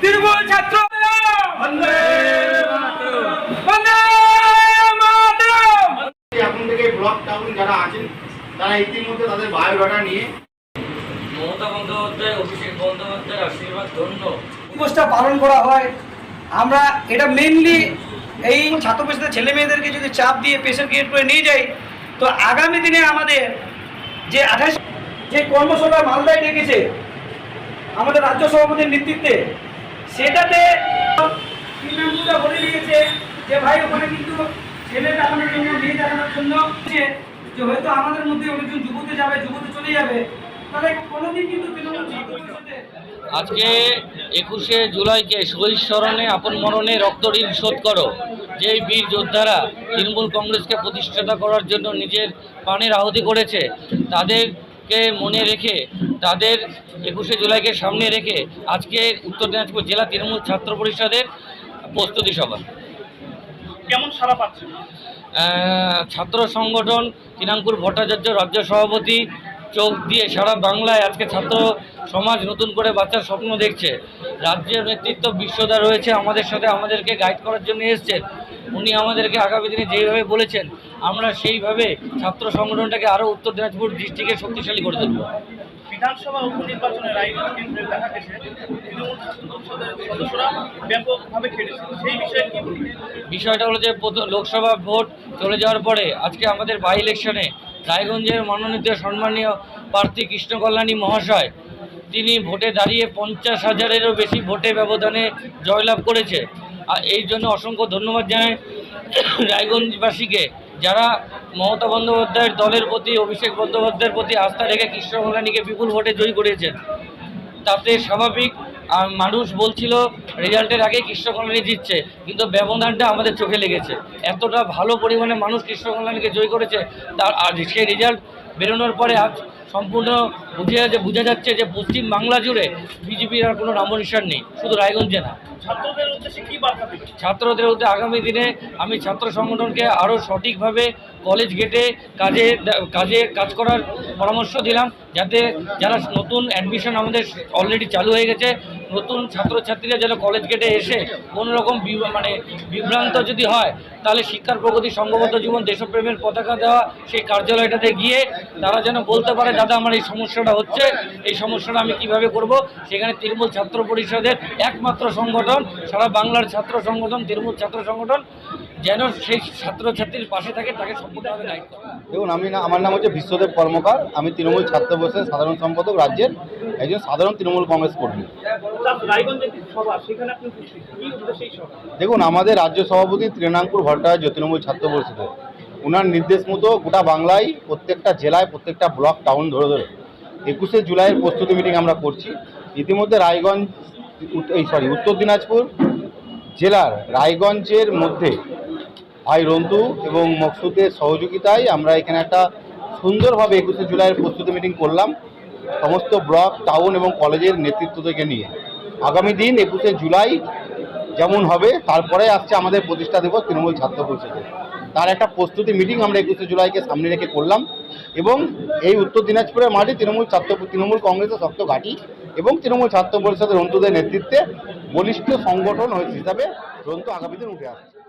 তৃণমূল ছাত্র এখন থেকে ব্লক টাউন যারা আছেন তারা ইতিমধ্যে তাদের বায়োডাটা নিয়ে মমতা বন্দ্যোপাধ্যায় অভিষেক বন্দ্যোপাধ্যায়ের আশীর্বাদ ধন্য। পালন করা হয়। আমরা এটা মেনলি এই ছাত্র ছেলে মেয়েদেরকে যদি চাপ দিয়ে প্রেশার ক্রিয়েট করে নিয়ে যাই তো আগামী দিনে আমাদের যে আঠাশ যে কর্মসভা মালদায় ডেকেছে আমাদের রাজ্য সভাপতির নেতৃত্বে, সেটাতে বলে দিয়েছে যে ভাই, ওখানে কিন্তু ছেলে দেখানোর জন্য, মেয়ে দেখানোর জন্য যে হয়তো আমাদের মধ্যে অনেকজন যুবতী যাবে, যুবতী চলে যাবে। তাহলে কোনোদিন কিন্তু তৃণমূল ছাত্র আজকে একুশে জুলাইকে শহীদ স্মরণে আপন মরণে রক্ত ঋণ শোধ করো। যেই বীর যোদ্ধারা তৃণমূল কংগ্রেসকে প্রতিষ্ঠাতা করার জন্য নিজের প্রাণের আহুতি করেছে তাদেরকে মনে রেখে তাদের একুশে জুলাইকে সামনে রেখে আজকে উত্তর দিনাজপুর জেলা তৃণমূল ছাত্র পরিষদের প্রস্তুতি সভা। কেমন সারা পাচ্ছে? ছাত্র সংগঠন তিনাঙ্কুর ভট্টাচার্য রাজ্য সভাপতি চোখ দিয়ে সারা বাংলায় আজকে ছাত্র সমাজ নতুন করে বাচ্চার স্বপ্ন দেখছে। রাজ্যের নেতৃত্ব বিশ্বদা রয়েছে, আমাদের সাথে আমাদেরকে গাইড করার জন্য এসছেন। উনি আমাদেরকে আগামী দিনে যেইভাবে বলেছেন, আমরা সেইভাবে ছাত্র সংগঠনটাকে আরও উত্তর দিনাজপুর ডিস্ট্রিক্টে শক্তিশালী করে তুলব। বিধানসভা উপনির্বাচনে রায়গঞ্জ কেন্দ্রে দেখা গেছে। বিষয়টা হলো যে লোকসভা ভোট চলে যাওয়ার পরে আজকে আমাদের বাই ইলেকশনে রায়গঞ্জের মনোনীত সম্মানীয় প্রার্থী কৃষ্ণ কল্যাণী মহাশয়, তিনি ভোটে দাঁড়িয়ে পঞ্চাশ হাজারেরও বেশি ভোটে ব্যবধানে জয়লাভ করেছে। আর এই জন্য অসংখ্য ধন্যবাদ জানাই রায়গঞ্জবাসীকে যারা মমতা বন্দ্যোপাধ্যায়ের দলের প্রতি, অভিষেক বন্দ্যোপাধ্যায়ের প্রতি আস্থা রেখে কৃষ্ণ কল্যাণীকে বিপুল ভোটে জয়ী করেছেন। তাতে স্বাভাবিক মানুষ বলছিল রেজাল্টের আগে কৃষ্ণকল্যাণী জিতছে। কিন্তু ব্যবধানটা আমাদের চোখে লেগেছে। এতটা ভালো পরিমাণে মানুষ কৃষ্ণকল্যাণীকে জয় করেছে, তার আর সেই রেজাল্ট বেরোনোর পরে আজ সম্পূর্ণ বুঝে বোঝা যাচ্ছে যে পশ্চিম বাংলা জুড়ে বিজেপির আর কোনো নামনিশান নেই। শুধু রায়গঞ্জে না। ছাত্রদের উদ্দেশ্যে আগামী দিনে আমি ছাত্র সংগঠনকে আরও সঠিকভাবে কলেজ গেটে কাজে কাজে কাজ করার পরামর্শ দিলাম, যাতে যারা নতুন অ্যাডমিশন আমাদের অলরেডি চালু হয়ে গেছে, নতুন ছাত্রছাত্রীরা যেন কলেজ গেটে এসে কোনো রকম মানে বিভ্রান্ত যদি হয়, তাহলে শিক্ষার প্রগতি, সংঘবদ্ধ জীবন, দেশপ্রেমের পতাকা দেওয়া সেই কার্যালয়টাতে গিয়ে তারা যেন বলতে পারে, দাদা, আমার এই সমস্যাটা হচ্ছে, এই সমস্যাটা আমি কীভাবে করব? সেখানে তৃণমূল ছাত্র পরিষদের একমাত্র সংগঠন সারা বাংলার ছাত্র সংগঠন, তৃণমূল ছাত্র সংগঠন, যেন সেই ছাত্রছাত্রীর পাশে থাকে, তাকে সম্পূর্ণভাবে দায়িত্ব। দেখুন, আমি না, আমার নাম হচ্ছে বিশ্বদেব কর্মকার। আমি তৃণমূল ছাত্র পরিষদের সাধারণ সম্পাদক রাজ্যের একজন সাধারণ তৃণমূল কংগ্রেস কর্মী। দেখুন, আমাদের রাজ্য সভাপতি তৃণাঙ্কুর ভট্টাচার্য তৃণমূল ছাত্র পরিষদের। ওনার নির্দেশ মতো গোটা বাংলায় প্রত্যেকটা জেলায়, প্রত্যেকটা ব্লক, টাউন ধরে ধরে একুশে জুলাইয়ের প্রস্তুতি মিটিং আমরা করছি। ইতিমধ্যে রায়গঞ্জ এই সরি উত্তর দিনাজপুর জেলার রায়গঞ্জের মধ্যে ভাই রন্তু এবং মকসুদের সহযোগিতায় আমরা এখানে একটা সুন্দরভাবে একুশে জুলাইয়ের প্রস্তুতি মিটিং করলাম সমস্ত ব্লক, টাউন এবং কলেজের নেতৃত্ব থেকে নিয়ে। আগামী দিন একুশে জুলাই যেমন হবে, তারপরে আসছে আমাদের প্রতিষ্ঠা দিবস, তৃণমূল ছাত্র পরিষদের তার একটা প্রস্তুতি মিটিং আমরা একুশে জুলাইকে সামনে রেখে করলাম এবং এই উত্তর দিনাজপুরের মাঠে তৃণমূল ছাত্র, তৃণমূল কংগ্রেসের শক্ত ঘাঁটি এবং তৃণমূল ছাত্র পরিষদের অন্তদের নেতৃত্বে বলিষ্ঠ সংগঠন হিসাবে রন্ত আগামী দিন উঠে আসছে